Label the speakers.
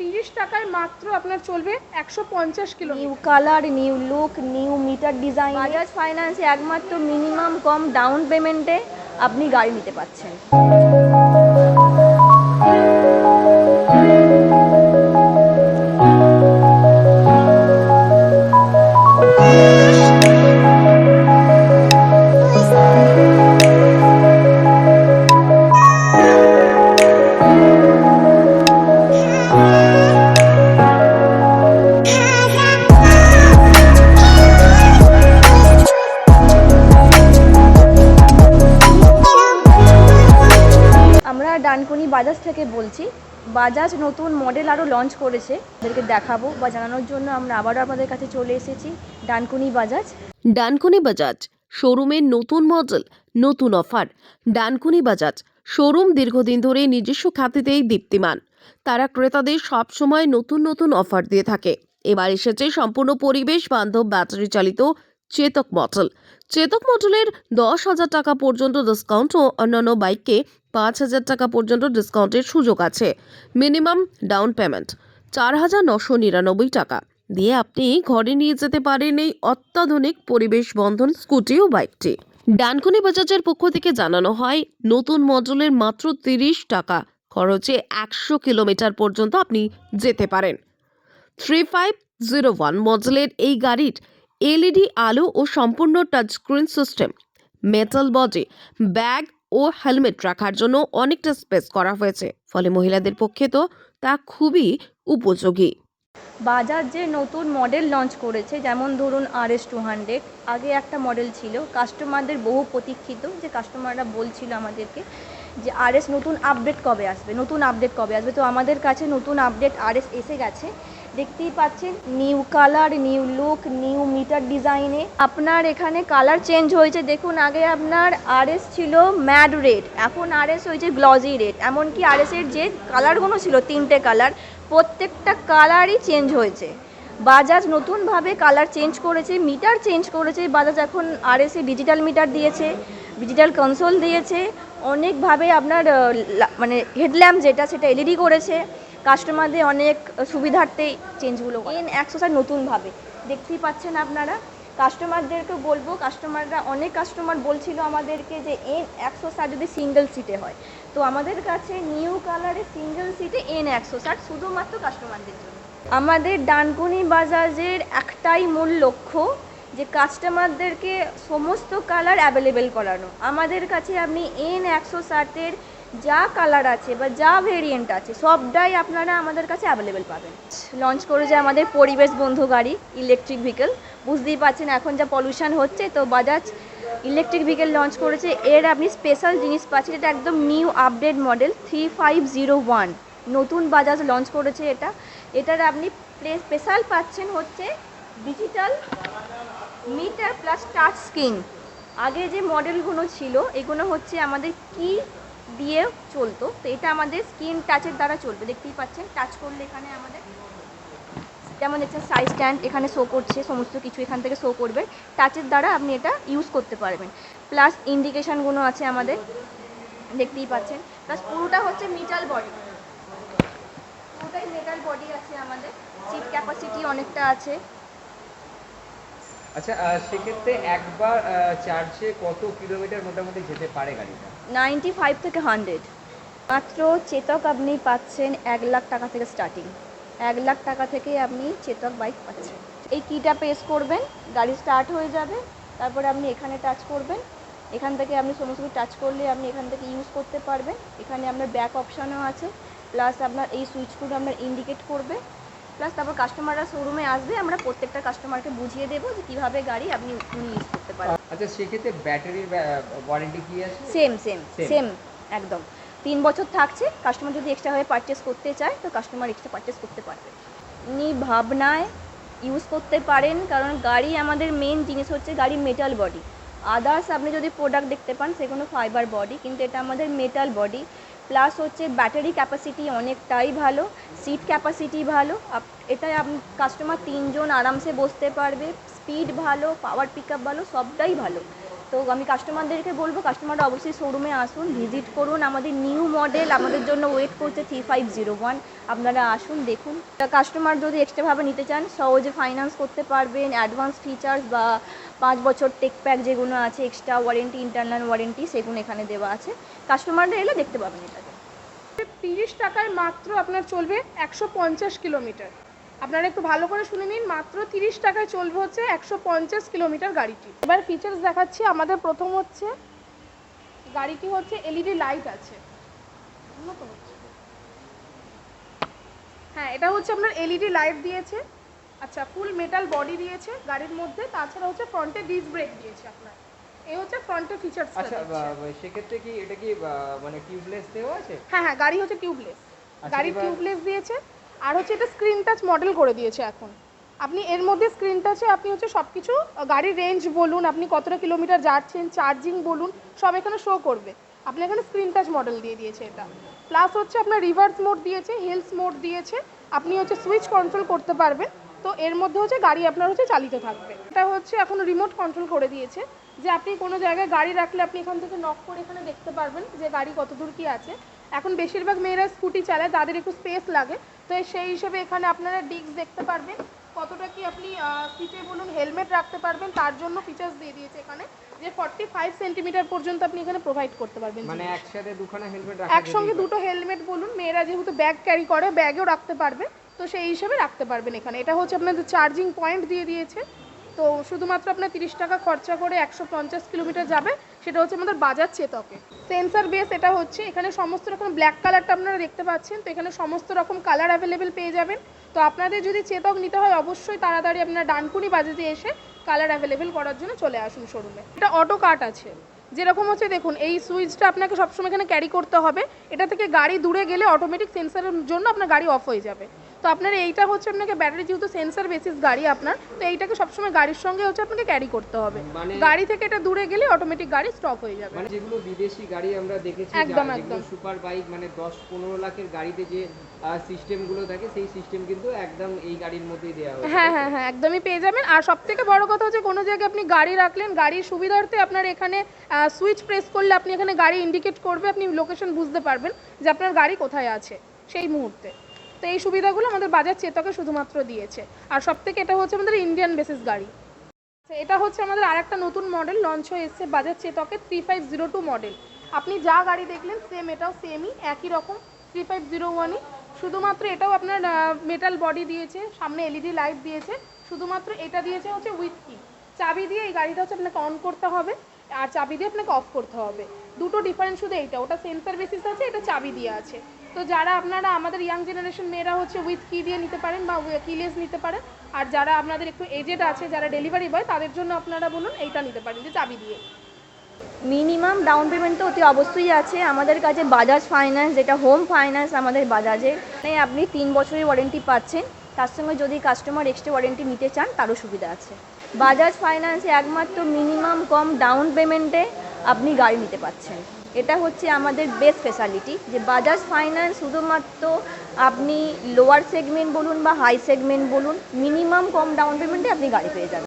Speaker 1: তিরিশ টাকায় মাত্র আপনার চলবে একশো পঞ্চাশ kilo
Speaker 2: new colour new look new meter design Bajaj ফাইন্যান্সে একমাত্র মিনিমাম কম ডাউন পেমেন্টে আপনি গাড়ি নিতে পাচ্ছেন বাজাজ থেকে বলছি, বাজাজ নতুন মডেল আরও লঞ্চ করেছে, ওদেরকে দেখাবো বা জানানোর জন্য আমরা আবারও আপনাদের কাছে চলে এসেছি, ডানকুনি বাজাজ।
Speaker 3: ডানকুনি বাজাজ শোরুমের নতুন মডেল নতুন অফার ডানকুনি বাজাজ শোরুম দীর্ঘদিন ধরে নিজস্ব খ্যাতিতেই দীপ্তিমান। তারা ক্রেতাদের সবসময় নতুন নতুন অফার দিয়ে থাকে। এবার এসেছে সম্পূর্ণ পরিবেশ বান্ধব ব্যাটারি চালিত চেতক মডেল চেতক মডেলের দশ হাজার টাকা পর্যন্ত ডিসকাউন্ট ও অন্যান্য বাইককে পাঁচ হাজার টাকা পর্যন্ত ডিসকাউন্টের সুযোগ আছে। মিনিমাম ডাউন পেমেন্ট চার হাজার নশো নিরানব্বই টাকা। দিয়ে আপনি ঘরে নিয়ে যেতে পারেন এই অত্যাধুনিক পরিবেশ বন্ধন স্কুটি ও বাইকটি ডানকুনি বাজাজের পক্ষ থেকে জানানো হয়, নতুন মডেলের মাত্র তিরিশ টাকা খরচে একশো কিলোমিটার পর্যন্ত আপনি যেতে পারেন। থ্রি ফাইভ জিরো ওয়ান মডেলের এই গাড়ির এলইডি আলো ও সম্পূর্ণ touchscreen system metal body bag ও হেলমেট রাখার জন্য অনেকটা স্পেস করা হয়েছে। ফলে মহিলাদের পক্ষে তো তা খুবই উপযোগী।
Speaker 2: বাজার যে নতুন মডেল লঞ্চ করেছে, যেমন ধরুন আর এস টু হান্ড্রেড আগে একটা মডেল ছিল। কাস্টমারদের বহু প্রতীক্ষিত যে কাস্টমাররা বলছিল আমাদেরকে যে আর এস নতুন আপডেট কবে আসবে, নতুন আপডেট কবে আসবে। তো আমাদের কাছে নতুন আপডেট আর এস এসে গেছে। দেখতেই পাচ্ছেন new colour new look new meter ডিজাইনে আপনার এখানে কালার চেঞ্জ হয়েছে। দেখুন, আগে আপনার আর এস ছিল ম্যাড রেড এখন আর এস হয়েছে গ্লজি রেড এমনকি আর এসের যে কালারগুলো ছিল, তিনটে কালার প্রত্যেকটা কালারই চেঞ্জ হয়েছে। বাজাজ নতুনভাবে কালার চেঞ্জ করেছে মিটার চেঞ্জ করেছে। বাজাজ এখন আর এসে ডিজিটাল মিটার দিয়েছে ডিজিটাল কনসোল দিয়েছে। অনেকভাবে আপনার মানে হেডল্যাম্প যেটা, সেটা এলইডি করেছে। কাস্টমারদের অনেক সুবিধার্থে চেঞ্জগুলো এন একশো স্যার নতুনভাবে। দেখতেই পাচ্ছেন আপনারা কাস্টমারদেরকে বলব, কাস্টমাররা, অনেক কাস্টমার বলছিল আমাদেরকে যে এন একশো ষাট যদি সিঙ্গেল সিটে হয়। তো আমাদের কাছে নিউ কালারে সিঙ্গেল সিটে এন একশো ষাট শুধুমাত্র কাস্টমারদের জন্য। আমাদের ডানকুনি বাজাজের একটাই মূল লক্ষ্য যে কাস্টমারদেরকে সমস্ত কালার অ্যাভেলেবেল করানো। আমাদের কাছে আপনি এন একশো ষাটের যা কালার আছে বা যা ভেরিয়েন্ট আছে, সবটাই আপনারা আমাদের কাছে অ্যাভেলেবেল পাবেন। লঞ্চ করেছে আমাদের পরিবেশ বন্ধু গাড়ি ইলেকট্রিক ভেহিকেল বুঝতেই পারছেন এখন যা পলিউশন হচ্ছে, তো বাজাজ ইলেকট্রিক ভেহিকেল লঞ্চ করেছে। এর আপনি স্পেশাল জিনিস পাচ্ছেন, এটা একদম new update model three five zero one নতুন বাজাজ লঞ্চ করেছে এটা। এটার আপনি স্পেশাল পাচ্ছেন হচ্ছে digital meter plus touch screen আগে যে মডেলগুলো ছিল, এগুলো হচ্ছে আমাদের কি দিয়ে চলতো। তো এটা আমাদের স্ক্রিন টাচের দ্বারা চলবে। দেখতেই পাচ্ছেন টাচ করলে এখানে আমাদের যেমন দেখছেন সাইজ স্ট্যান্ড এখানে শো করছে, সমস্ত কিছু এখান থেকে শো করবে। টাচের দ্বারা আপনি এটা ইউজ করতে পারবেন। প্লাস ইন্ডিকেশানগুলো আছে আমাদের। দেখতেই পাচ্ছেন। প্লাস পুরোটা হচ্ছে মিটাল বডি পুরোটাই মেটাল বডি আছে আমাদের। সিট ক্যাপাসিটি অনেকটা আছে।
Speaker 4: আচ্ছা সেক্ষেত্রে একবার চার্জে কত কিলোমিটার মোটামুটি যেতে পারে গাড়িটা?
Speaker 2: নাইনটি ফাইভ থেকে হান্ড্রেড মাত্র চেতক আপনি পাচ্ছেন এক লাখ টাকা থেকে স্টার্টিং এক লাখ টাকা থেকে আপনি চেতক বাইক পাচ্ছেন। এই কিটা প্রেস করবেন, গাড়ি স্টার্ট হয়ে যাবে, তারপরে আপনি এখানে টাচ করবেন। এখান থেকে আপনি সমস্ত কিছু টাচ করলে আপনি এখান থেকে ইউজ করতে পারবেন। এখানে আপনার ব্যাক অপশানও আছে প্লাস আপনার এই সুইচগুলো আপনার ইন্ডিকেট করবে। প্লাস তারপর কাস্টমাররা শোরুমে আসবে আমরা প্রত্যেকটা কাস্টমারকে বুঝিয়ে দেবো যে কীভাবে গাড়ি আপনি ইউজ করতে পারেন।
Speaker 4: আচ্ছা সেক্ষেত্রে ব্যাটারির ওয়ারেন্টি কি আছে?
Speaker 2: Same same. সেম একদম। তিন বছর থাকছে কাস্টমার যদি এক্সট্রা হয়ে পারচেস করতে চায় তো কাস্টমার এক্সট্রা পারচেস করতে পারবে। উনি ভাবনায় ইউজ করতে পারেন কারণ গাড়ি আমাদের মেন জিনিস হচ্ছে গাড়ি মেটাল বডি আদার্স আপনি যদি প্রোডাক্ট দেখতে পান সেগুলো ফাইবার বডি কিন্তু এটা আমাদের মেটাল বডি প্লাস হচ্ছে ব্যাটারি ক্যাপাসিটি অনেকটাই ভালো সিট ক্যাপাসিটি ভালো এটায় কাস্টমার তিনজন আরামসে বসতে পারবে স্পিড ভালো পাওয়ার পিক আপ ভালো, সবটাই ভালো। তো আমি কাস্টমারদেরকে বলব কাস্টমাররা অবশ্যই শোরুমে আসুন ভিজিট করুন, আমাদের নিউ মডেল আমাদের জন্য ওয়েট করছে থ্রি ফাইভ জিরো ওয়ান আপনারা আসুন, দেখুন। কাস্টমার যদি এক্সট্রাভাবে নিতে চান, সহজে ফাইন্যান্স করতে পারবেন অ্যাডভান্স ফিচার্স বা পাঁচ বছর টেক প্যাক যেগুলো আছে এক্সট্রা ওয়ারেন্টি ইন্টারনাল ওয়ারেন্টি সেগুলো এখানে দেওয়া আছে। কাস্টমাররা এলে দেখতে পাবেন এটাকে।
Speaker 1: তিরিশ টাকায় মাত্র আপনার চলবে একশো পঞ্চাশ কিলোমিটার। আপনারা একটু ভালো করে শুনে নিন, মাত্র তিরিশ টাকায় চলবে হচ্ছে একশো পঞ্চাশ কিলোমিটার গাড়িটি। এবার ফিচার্স দেখাচ্ছি, আমাদের প্রথম হচ্ছে, গাড়িটি হচ্ছে এলইডি লাইট আছে। হ্যাঁ এটা হচ্ছে আপনার এলইডি লাইট দিয়েছে। আচ্ছা ফুল মেটাল বডি দিয়েছে গাড়ির মধ্যে তাছাড়া হচ্ছে ফ্রন্টে ডিস ব্রেক দিয়েছে আপনার। এই হচ্ছে ফ্রন্টের ফিচার্স
Speaker 4: আচ্ছা সেক্ষেত্রে কি এটা কি মানে টিউবলেস দেওয়া আছে?
Speaker 1: হ্যাঁ হ্যাঁ গাড়ি হচ্ছে টিউবলেস
Speaker 4: আচ্ছা,
Speaker 1: গাড়ি টিউবলেস দিয়েছে আর হচ্ছে এটা স্ক্রিন টাচ মডেল করে দিয়েছে এখন। আপনি এর মধ্যে স্ক্রিন টাচে আপনি হচ্ছে সব কিছু গাড়ির রেঞ্জ বলুন আপনি কতটা কিলোমিটার যাচ্ছেন চার্জিং বলুন সব এখানে শো করবে। আপনি এখানে স্ক্রিন টাচ মডেল দিয়ে দিয়েছে এটা। প্লাস হচ্ছে আপনার রিভার্স মোড দিয়েছে হিলস মোড দিয়েছে আপনি হচ্ছে সুইচ কন্ট্রোল করতে পারবেন। তো এর মধ্যে হচ্ছে গাড়ি আপনার হচ্ছে চালিত থাকবে। এটা হচ্ছে এখন রিমোট কন্ট্রোল করে দিয়েছে। যে আপনি কোনো জায়গায় গাড়ি রাখলে আপনি এখান থেকে নক করে এখানে দেখতে পারবেন যে গাড়ি কত দূর কি আছে। এখন বেশিরভাগ মেয়েরা স্কুটি চালায় তাদের একটু স্পেস লাগে। তো সেই হিসেবে এখানে আপনারা ডিস্ক দেখতে পারবেন কতটা কি আপনি সিটে বলুন হেলমেট রাখতে পারবেন তার জন্য ফিচার্স দিয়ে দিয়েছে এখানে। যে ফর্টি ফাইভ সেন্টিমিটার পর্যন্ত আপনি এখানে প্রোভাইড করতে পারবেন
Speaker 4: মানে একসাথে দুখানা হেলমেট রাখা
Speaker 1: একসঙ্গে দুটো হেলমেট বলুন মেয়েরা যেহেতু ব্যাগ ক্যারি করে ব্যাগেও রাখতে পারবে। তো সেই হিসেবে রাখতে পারবেন এখানে। এটা হচ্ছে আপনাদের চার্জিং পয়েন্ট দিয়ে দিয়েছে। তো শুধুমাত্র আপনার তিরিশ টাকা খরচা করে একশো পঞ্চাশ কিলোমিটার যাবে, সেটা হচ্ছে আমাদের বাজার চেতকে। সেন্সার বেস এটা হচ্ছে, এখানে সমস্ত রকম ব্ল্যাক কালারটা আপনারা দেখতে পাচ্ছেন, তো এখানে সমস্ত রকম কালার অ্যাভেলেবেল পেয়ে যাবেন। তো আপনাদের যদি চেতক নিতে হয়, অবশ্যই তাড়াতাড়ি আপনার ডানকুনি বাজাজে এসে কালার অ্যাভেলেবেল করার জন্য চলে আসুন শোরুমে এটা অটো কাট আছে। যেরকম হচ্ছে দেখুন, এই সুইচটা আপনাকে সবসময় এখানে ক্যারি করতে হবে। এটা থেকে গাড়ি দূরে গেলে অটোমেটিক সেন্সারের জন্য আপনার গাড়ি অফ হয়ে যাবে। তো আপনার এইটা হচ্ছে আপনাকে ব্যাটারি যেহেতু সেন্সার বেসিস গাড়ি আপনার তো এইটাকে সবসময় গাড়ির সঙ্গে হচ্ছে আপনাকে ক্যারি করতে হবে।
Speaker 4: মানে-
Speaker 1: গাড়ি থেকে এটা দূরে গেলে অটোমেটিক গাড়ি স্টপ হয়ে যাবে।
Speaker 4: মানে যেগুলো বিদেশি গাড়ি আমরা দেখেছি
Speaker 1: একদম, একদম।
Speaker 4: সুপার বাইক মানে দশ পনেরো লাখের গাড়িতে যে সিস্টেমগুলো থাকে সেই সিস্টেম কিন্তু একদম এই গাড়ির মধ্যেই দেওয়া হয়
Speaker 1: হ্যাঁ হ্যাঁ হ্যাঁ একদমই পেয়ে যাবেন। আর সব থেকে বড় কথা হচ্ছে কোনো জায়গায় আপনি গাড়ি রাখলেন গাড়ির সুবিধার্থে আপনার এখানে সুইচ প্রেস করলে আপনি এখানে গাড়ি ইন্ডিকেট করবে আপনি লোকেশন বুঝতে পারবেন যে আপনার গাড়ি কোথায় আছে সেই মুহূর্তে। তো এই সুবিধাগুলো আমাদের বাজার চেতকে শুধুমাত্র দিয়েছে। আর সব থেকে এটা হচ্ছে আমাদের ইন্ডিয়ান বেসিস গাড়ি। আচ্ছা, এটা হচ্ছে আমাদের আরেকটা নতুন মডেল লঞ্চ হয়ে এসেছে বাজার চেতকে three five zero two model আপনি যা গাড়ি দেখলেন সেম এটাও সেমই একই রকম থ্রি ফাইভ জিরো ওয়ানই শুধুমাত্র এটাও আপনার মেটাল বডি দিয়েছে সামনে এলইডি লাইট দিয়েছে শুধুমাত্র এটা দিয়েছে হচ্ছে উইথ কি চাবি দিয়ে এই গাড়িটা হচ্ছে আপনাকে অন করতে হবে আর চাবি দিয়ে আপনাকে অফ করতে হবে। দুটো ডিফারেন্স শুধু এইটা ওটা সেন্সার বেসিস আছে এটা চাবি দিয়ে আছে। তো যারা আপনারা আমাদের ইয়াং জেনারেশন মেয়েরা হচ্ছে উইথ কি দিয়ে নিতে পারেন বা কিলেস নিতে পারেন, আর যারা আপনাদের একটু এজেড আছে, যারা ডেলিভারি বয় তাদের জন্য আপনারা বলুন এইটা নিতে পারেন যে চাবি দিয়ে।
Speaker 2: মিনিমাম ডাউন পেমেন্ট তো অতি অবশ্যই আছে। আমাদের কাছে বাজাজ ফাইন্যান্স যেটা হোম ফাইন্যান্স আমাদের বাজাজের মানে আপনি তিন বছরের ওয়ারেন্টি পাচ্ছেন। তার সঙ্গে যদি কাস্টমার এক্সট্রা ওয়ারেন্টি নিতে চান, তারও সুবিধা আছে। বাজাজ ফাইন্যান্সে একমাত্র মিনিমাম কম ডাউন পেমেন্টে আপনি গাড়ি নিতে পাচ্ছেন। এটা হচ্ছে আমাদের বেস্ট ফেসালিটি যে বাজাজ ফাইন্যান্স শুধুমাত্র আপনি লোয়ার সেগমেন্ট বলুন বা হাই সেগমেন্ট বলুন মিনিমাম কম ডাউন পেমেন্টে আপনি গাড়ি পেয়ে যাবেন।